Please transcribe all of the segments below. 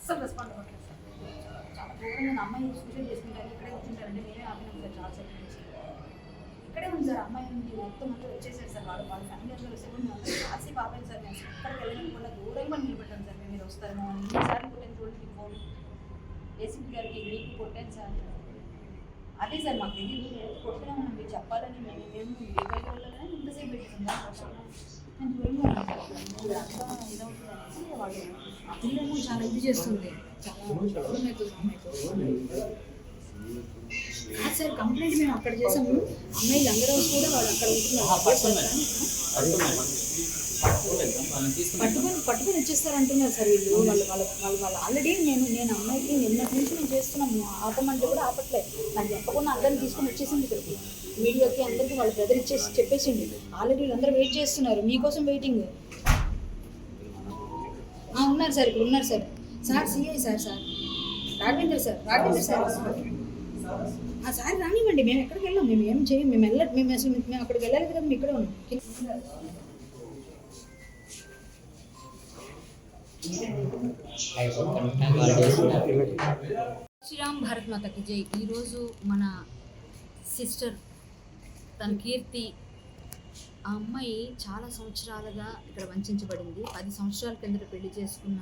అస్సలు రెస్పాండ్ అవ్వట్లేదు సార్ చాలా దూరం ఉంది. అమ్మాయి సూసైడ్ చేసుకుంటారు ఇక్కడే కూర్చుంటారంటే మేమే ఆపినాం సార్ చాలా సేపు నుంచి ఇక్కడే ఉంది సార్ అమ్మాయి ఉంది. మొత్తం అంతా వచ్చేసారు సార్ వాళ్ళు వాళ్ళ ఫ్యామిలీ అందరూ వస్తే కూడా మేము రాసి సార్. మేము ఎక్కడికి వెళ్ళకుండా దూరంగా నిలబెట్టాం సార్. మేము మీరు వస్తారేమో అని కొట్టాను చూడండి ఫోన్ ఏసీపీ గారికి మీకు కొట్టాను సార్. అదే సార్ మాకు తెలియదు. నేను మీరు చెప్పాలని మేము మేము లీగల్ వాళ్ళని ఇంతసేపు సార్ పిల్లలు చాలా ఇది చేస్తుంది సార్ కంప్లైంట్ మేము అక్కడ చేసాము అమ్మాయిలు అందరూ కూడా వాళ్ళు అక్కడ ఉంటున్నారు పట్టుకొని పట్టుకొని వచ్చేస్తారు అంటున్నారు సార్ వీళ్ళు. వాళ్ళు వాళ్ళ వాళ్ళు వాళ్ళు ఆల్రెడీ నేను నేను అమ్మాయికి నిన్నటి నుంచి నేను చేస్తున్నాము ఆపమంటే కూడా ఆపట్లేదు నాకు చెప్పకుండా అందరిని తీసుకొని వచ్చేసింది ఇక్కడికి. మీడియాకి అందరికీ వాళ్ళ బ్రదర్ ఇచ్చేసి చెప్పేసింది. ఆల్రెడీ వీళ్ళందరూ వెయిట్ చేస్తున్నారు. మీకోసం వెయిటింగ్ ఉన్నారు సార్ ఇప్పుడు ఉన్నారు sir. Sir CI sir sir. Raghavendra sir Raghavendra sir. ఆ సార్ రానివ్వండి. మేము ఎక్కడికి వెళ్ళాం? మేము ఏం చేయం? మేము వెళ్ళ మేము అసలు మేము అక్కడికి వెళ్ళలేదు కదా మేము ఇక్కడే ఉన్నాం. శ్రీరామ్ భారత్ మాతకి జై. ఈరోజు మన సిస్టర్ తన కీర్తి ఆ అమ్మాయి చాలా సంవత్సరాలుగా ఇక్కడ వంచబడింది. పది సంవత్సరాల కిందట పెళ్ళి చేసుకున్న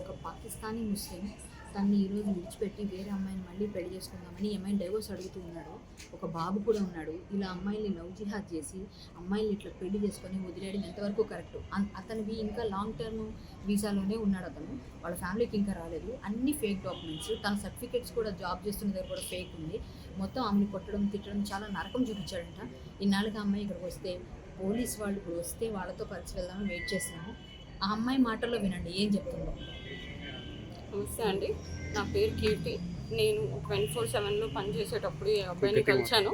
ఒక పాకిస్తానీ ముస్లిం. తన్ని ఈరోజు విడిచిపెట్టి వేరే అమ్మాయిని మళ్ళీ పెళ్ళి చేసుకుందామని ఈ అమ్మాయిని డైవోర్స్ అడుగుతూ ఉన్నాడు. ఒక బాబు కూడా ఉన్నాడు. ఇలా అమ్మాయిని లవ్ జిహాద్ చేసి అమ్మాయిని ఇట్లా పెళ్ళి చేసుకొని వదిలేయడం ఎంతవరకు కరెక్ట్ అతనివి ఇంకా లాంగ్ టర్మ్ వీసాలోనే ఉన్నాడు అతను. వాళ్ళ ఫ్యామిలీకి ఇంకా రాలేదు. అన్ని ఫేక్ డాక్యుమెంట్స్ తన సర్టిఫికేట్స్ కూడా జాబ్ చేస్తున్న దగ్గర కూడా ఫేక్ ఉంది. మొత్తం ఆమెను కొట్టడం తిట్టడం చాలా నరకం చూపించాడంట. ఇన్నాళ్ళకి అమ్మాయి ఇక్కడికి వస్తే పోలీస్ వాళ్ళు ఇప్పుడు వస్తే వాళ్ళతో కలిసి వెళ్దామని వెయిట్ చేస్తున్నాము. ఆ అమ్మాయి మాటల్లో వినండి ఏం చెప్తుందో. నమస్తే అండి. నా పేరు కీర్తి. నేను ట్వంటీ ఫోర్ సెవెన్లో పనిచేసేటప్పుడు ఈ అబ్బాయిని కలిశాను.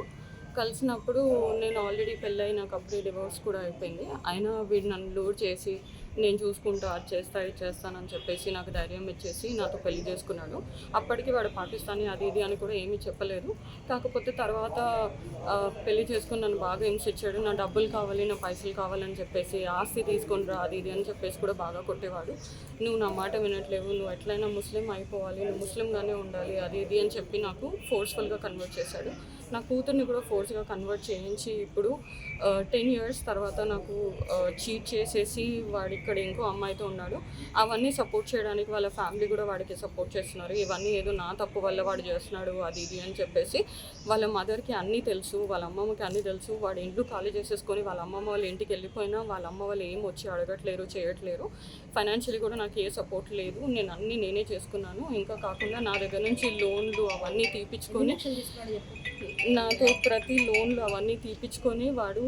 కలిసినప్పుడు నేను ఆల్రెడీ పెళ్ళైనాక అప్పుడే డివోర్స్ కూడా అయిపోయింది. అయినా వీడు నన్ను లోడ్ చేసి నేను చూసుకుంటా అది చేస్తా ఇది చేస్తానని చెప్పేసి నాకు ధైర్యం ఇచ్చేసి నాతో పెళ్ళి చేసుకున్నాడు. అప్పటికి వాడు పాకిస్తానీ అది ఇది అని కూడా ఏమీ చెప్పలేదు. కాకపోతే తర్వాత పెళ్ళి చేసుకుని నన్ను బాగా హింసించాడు. నా డబ్బులు కావాలి నా పైసలు కావాలని చెప్పేసి ఆస్తి తీసుకుని రా అది ఇది అని చెప్పేసి కూడా బాగా కొట్టేవాడు. నువ్వు నా మాట వినట్లేవు నువ్వు ఎట్లయినా ముస్లిం అయిపోవాలి నువ్వు ముస్లింగానే ఉండాలి అది ఇది అని చెప్పి నాకు ఫోర్స్ఫుల్గా కన్వర్ట్ చేశాడు. నా కూతుర్ని కూడా ఫోర్స్గా కన్వర్ట్ చేయించి ఇప్పుడు టెన్ ఇయర్స్ తర్వాత నాకు చీట్ చేసేసి వాడు ఇక్కడ ఇంకో అమ్మాయితో ఉన్నాడు. అవన్నీ సపోర్ట్ చేయడానికి వాళ్ళ ఫ్యామిలీ కూడా వాడికి సపోర్ట్ చేస్తున్నారు. ఇవన్నీ ఏదో నా తప్పు వల్ల వాడు చేస్తున్నాడు అది ఇది అని చెప్పేసి వాళ్ళ మదర్కి అన్నీ తెలుసు వాళ్ళ అమ్మమ్మకి అన్నీ తెలుసు. వాడు ఇంట్లో ఖాళీ చేసేసుకొని వాళ్ళ అమ్మమ్మ వాళ్ళ ఇంటికి వెళ్ళిపోయినా వాళ్ళ అమ్మ వాళ్ళు ఏం వచ్చి అడగట్లేరు చేయట్లేరు. ఫైనాన్షియలీ కూడా నాకు ఏ సపోర్ట్ లేదు. నేను అన్నీ నేనే చేసుకున్నాను. ఇంకా కాకుండా నా దగ్గర నుంచి లోన్లు అవన్నీ తీపిచ్చుకొని నాతో ప్రతి లోన్లు అవన్నీ తీపిచ్చుకొని వాడు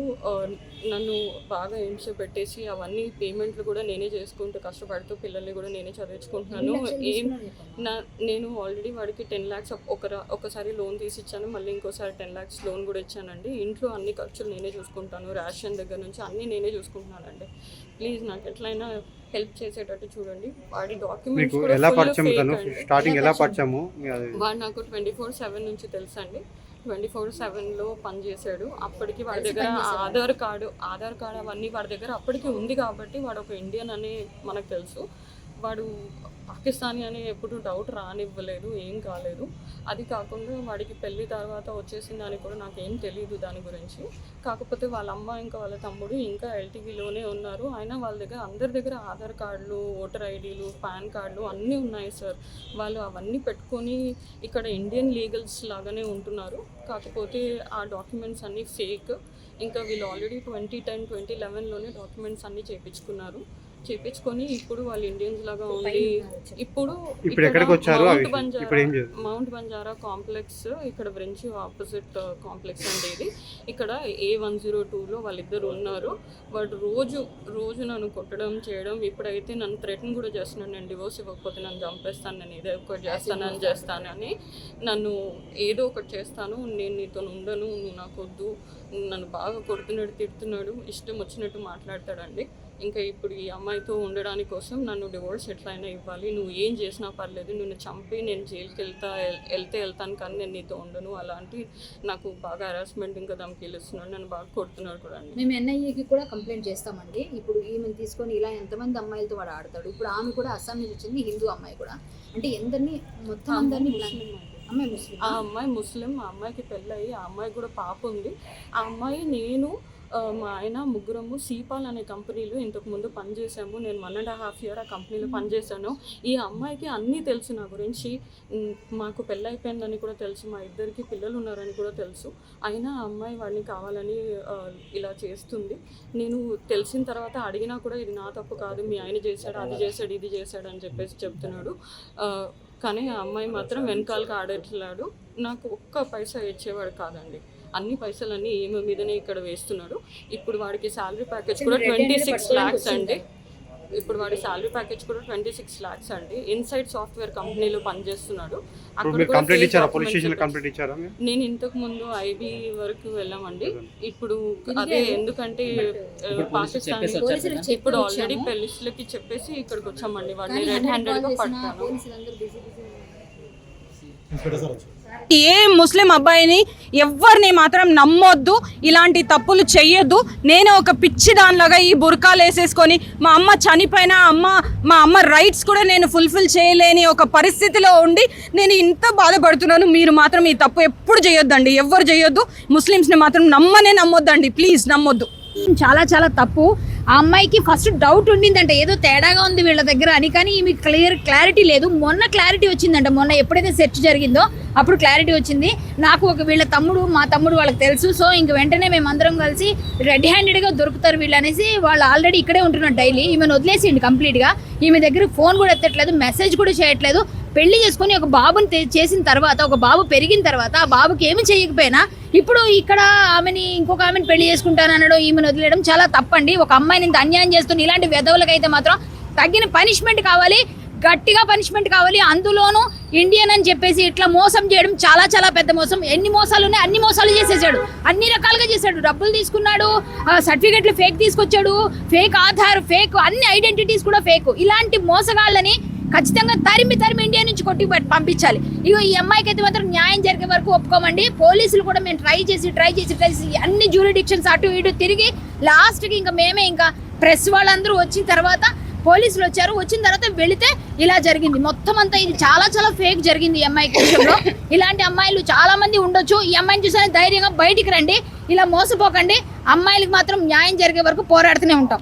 నన్ను బాగా హింస పెట్టేసి అవన్నీ పేమెంట్లు కూడా నేనే చేసుకుంటూ కష్టపడుతూ పిల్లల్ని కూడా నేనే చదివించుకుంటున్నాను. ఏం నా నేను ఆల్రెడీ వాడికి టెన్ ల్యాక్స్ ఒక ఒకసారి లోన్ తీసి ఇచ్చాను మళ్ళీ ఇంకోసారి టెన్ ల్యాక్స్ లోన్ కూడా ఇచ్చానండి. ఇంట్లో అన్ని ఖర్చులు నేనే చూసుకుంటాను రేషన్ దగ్గర నుంచి అన్నీ నేనే చూసుకుంటున్నానండి. ప్లీజ్ నాకు ఎట్లయినా హెల్ప్ చేసేటట్టు చూడండి. వాడి డాక్యుమెంట్స్ ఎలా పరిచయం. స్టార్టింగ్ ఎలా పరిచయము? వాడు నాకు ట్వంటీ ఫోర్ సెవెన్ నుంచి తెలుసండి. ట్వంటీ ఫోర్ సెవెన్లో పనిచేశాడు. అప్పటికి వాడి దగ్గర ఆధార్ కార్డు ఆధార్ కార్డు అవన్నీ వాడి దగ్గర అప్పటికి ఉంది కాబట్టి వాడు ఒక ఇండియన్ అని మనకు తెలుసు. వాడు పాకిస్తానీ అని ఎప్పుడు డౌట్ రానివ్వలేదు ఏం కాలేదు. అది కాకుండా వాడికి పెళ్ళి తర్వాత వచ్చేసింది అని కూడా నాకేం తెలియదు దాని గురించి. కాకపోతే వాళ్ళ అమ్మ ఇంకా వాళ్ళ తమ్ముడు ఇంకా ఎల్టీవీలోనే ఉన్నారు. అయినా వాళ్ళ దగ్గర అందరి దగ్గర ఆధార్ కార్డులు ఓటర్ ఐడీలు పాన్ కార్డులు అన్నీ ఉన్నాయి సార్. వాళ్ళు అవన్నీ పెట్టుకొని ఇక్కడ ఇండియన్ లీగల్స్ లాగానే ఉంటున్నారు. కాకపోతే ఆ డాక్యుమెంట్స్ అన్నీ ఫేక్. ఇంకా వీళ్ళు ఆల్రెడీ ట్వంటీ టెన్ ట్వంటీ లెవెన్లోనే డాక్యుమెంట్స్ అన్నీ చేయించుకున్నారు చేపించుకొని ఇప్పుడు వాళ్ళు ఇండియన్స్ లాగా ఉండి ఇప్పుడు ఇప్పుడు ఎక్కడికి వచ్చారు? మౌంట్ బంజారా ఏం చేస్తారు మౌంట్ బంజారా కాంప్లెక్స్ ఇక్కడ బ్రెంచ్ ఆపోజిట్ కాంప్లెక్స్ అండి ఇది ఇక్కడ ఏ వన్ జీరో టూలో వాళ్ళిద్దరు ఉన్నారు. వాడు రోజు రోజు నన్ను కొట్టడం చేయడం ఇప్పుడైతే నన్ను థ్రెటన్ కూడా చేస్తున్నాను. నేను డివోర్స్ ఇవ్వకపోతే నన్ను చంపేస్తాను నేను ఏదో ఒకటి చేస్తానని చేస్తానని నన్ను ఏదో ఒకటి చేస్తాను. నేను నీతో ఉండను నువ్వు నాకు వద్దు నన్ను బాగా కొడుతున్నాడు తిడుతున్నాడు ఇష్టం వచ్చినట్టు మాట్లాడతాడండి. ఇంకా ఇప్పుడు ఈ అమ్మాయి అమ్మాయితో ఉండడానికి కోసం నన్ను డివోర్స్ ఎట్లయినా ఇవ్వాలి. నువ్వు ఏం చేసినా పర్లేదు నిన్ను చంపి నేను జైలుకి వెళ్తా వెళ్తే వెళ్తాను కానీ నేను నీతో ఉండను. అలాంటి నాకు బాగా హరాస్మెంట్ ఇంకా ధమ్కీలు ఇస్తున్నాడు నన్ను బాగా కొడుతున్నాడు కూడా అండి. మేము ఎన్ఐఏకి కూడా కంప్లైంట్ చేస్తామండి. ఇప్పుడు ఈమెను తీసుకొని ఇలా ఎంతమంది అమ్మాయిలతో వాడు ఆడతాడు? ఇప్పుడు ఆమె కూడా అస్సాం నుంచి వచ్చింది హిందూ అమ్మాయి కూడా. అంటే ఎందరిని మొత్తం అందరినీ అమ్మాయి ముస్లిం ఆ అమ్మాయి ముస్లిం ఆ అమ్మాయికి పెళ్ళయి ఆ అమ్మాయి కూడా పాప ఉంది. ఆ అమ్మాయి నేను మా ఆయన ముగ్గురము సీపాల్ అనే కంపెనీలో ఇంతకు ముందు పనిచేసాము నేను వన్ అండ్ హాఫ్ ఇయర్ ఆ కంపెనీలో పనిచేశాను. ఈ అమ్మాయికి అన్నీ తెలుసు నా గురించి. మాకు పెళ్ళైపోయిందని కూడా తెలుసు మా ఇద్దరికి పిల్లలు ఉన్నారని కూడా తెలుసు. అయినా ఆ అమ్మాయి వాడిని కావాలని ఇలా చేస్తుంది. నేను తెలిసిన తర్వాత అడిగినా కూడా ఇది నా తప్పు కాదు మీ ఆయన చేశాడు అది చేశాడు ఇది చేశాడు అని చెప్పేసి చెప్తున్నాడు. కానీ ఆ అమ్మాయి మాత్రం వెనకాలకి ఆడట్లేడు. నాకు ఒక్క పైసా ఇచ్చేవాడు కాదండి. అన్ని పైసలన్నీ ఈమె మీదనే ఇక్కడ వేస్తున్నాడు ఇప్పుడు వాడికి శాలరీ ప్యాకేజ్ కూడా ట్వంటీ సిక్స్ ల్యాక్స్. అండి. ఇప్పుడు వాడి శాలరీ ప్యాకేజ్ కూడా ట్వంటీ సిక్స్ ల్యాక్స్ అండి. ఇన్సైడ్ సాఫ్ట్వేర్ కంపెనీలో పనిచేస్తున్నాడు. అక్కడ నేను ఇంతకు ముందు ఐబీ వరకు వెళ్ళామండి. ఇప్పుడు అదే ఎందుకంటే పాకిస్తాన్ ఇప్పుడు ఆల్రెడీ. పెళ్ళిళ్ళకి చెప్పేసి ఇక్కడికి వచ్చామండి. వాడిని రెడ్ హండ్రెడ్ హ్యాండెడ్గా కాల్ చేసినా పట్టాను పోలీసులు అందరూ బిజీ బిజీ ఏ ముస్లిం అబ్బాయిని ఎవరిని మాత్రం నమ్మొద్దు ఇలాంటి తప్పులు చెయ్యొద్దు. నేను ఒక పిచ్చి దానిలాగా ఈ బురకాలు వేసేసుకొని మా అమ్మ చనిపోయిన అమ్మ మా అమ్మ రైట్స్ కూడా నేను ఫుల్ఫిల్ చేయలేని ఒక పరిస్థితిలో ఉండి నేను ఇంత బాధపడుతున్నాను. మీరు మాత్రం ఈ తప్పు ఎప్పుడు చేయొద్దండి ఎవరు చేయొద్దు. ముస్లిమ్స్ని మాత్రం నమ్మనే నమ్మొద్దండి ప్లీజ్ నమ్మొద్దు. చాలా చాలా తప్పు. ఆ అమ్మాయికి ఫస్ట్ డౌట్ ఉండిందంట. ఏదో తేడాగా ఉంది వీళ్ళ దగ్గర అని కానీ ఈమె క్లియర్ క్లారిటీ లేదు. మొన్న క్లారిటీ వచ్చిందంట. మొన్న ఎప్పుడైతే సెర్చ్ జరిగిందో అప్పుడు క్లారిటీ వచ్చింది. నాకు ఒక వీళ్ళ తమ్ముడు మా తమ్ముడు వాళ్ళకి తెలుసు. సో ఇంక వెంటనే మేము అందరం కలిసి రెడ్ హ్యాండెడ్గా దొరుకుతారు వీళ్ళు అనేసి వాళ్ళు ఆల్రెడీ ఇక్కడే ఉంటున్నారు డైలీ ఈమెను వదిలేసిండి కంప్లీట్గా ఈమె దగ్గర ఫోన్ కూడా ఎత్తట్లేదు మెసేజ్ కూడా చేయట్లేదు. పెళ్ళి చేసుకొని ఒక బాబుని చేసిన తర్వాత ఒక బాబు పెరిగిన తర్వాత ఆ బాబుకి ఏమి చేయకపోయినా ఇప్పుడు ఇక్కడ ఆమెని ఇంకొక ఆమెను పెళ్ళి చేసుకుంటాను అనడం ఈమెను వదిలేయడం చాలా తప్పండి. ఒక అమ్మాయిని ఇంత అన్యాయం చేస్తున్న ఇలాంటి వెధవులకైతే మాత్రం తగిన పనిష్మెంట్ కావాలి గట్టిగా పనిష్మెంట్ కావాలి. అందులోనూ ఇండియన్ అని చెప్పేసి ఇట్లా మోసం చేయడం చాలా చాలా పెద్ద మోసం. ఎన్ని మోసాలు ఉన్నాయి? అన్ని మోసాలు చేసేసాడు. అన్ని రకాలుగా చేశాడు డబ్బులు తీసుకున్నాడు సర్టిఫికెట్లు ఫేక్ తీసుకొచ్చాడు ఫేక్ ఆధార్ ఫేక్ అన్ని ఐడెంటిటీస్ కూడా ఫేక్. ఇలాంటి మోసగాళ్ళని ఖచ్చితంగా తరిమి తరిమి ఇండియా నుంచి కొట్టి పంపించాలి. ఇగో ఈ అమ్మాయికి అయితే మాత్రం న్యాయం జరిగే వరకు ఒప్పుకోమండి. పోలీసులు కూడా మేము ట్రై చేసి ట్రై చేసి ట్రై చేసి అన్ని జ్యూరిడిక్షన్స్ అటు ఇటు తిరిగి లాస్ట్కి ఇంకా మేమే ఇంకా ప్రెస్ వాళ్ళందరూ వచ్చిన తర్వాత పోలీసులు వచ్చారు. వచ్చిన తర్వాత వెళితే ఇలా జరిగింది. మొత్తం అంతా ఇది చాలా చాలా ఫేక్ జరిగింది ఈ అమ్మాయి విషయంలో. ఇలాంటి అమ్మాయిలు చాలా మంది ఉండొచ్చు. ఈ అమ్మాయిని చూసానే ధైర్యంగా బయటికి రండి. ఇలా మోసపోకండి. అమ్మాయిలకు మాత్రం న్యాయం జరిగే వరకు పోరాడుతూనే ఉంటాం.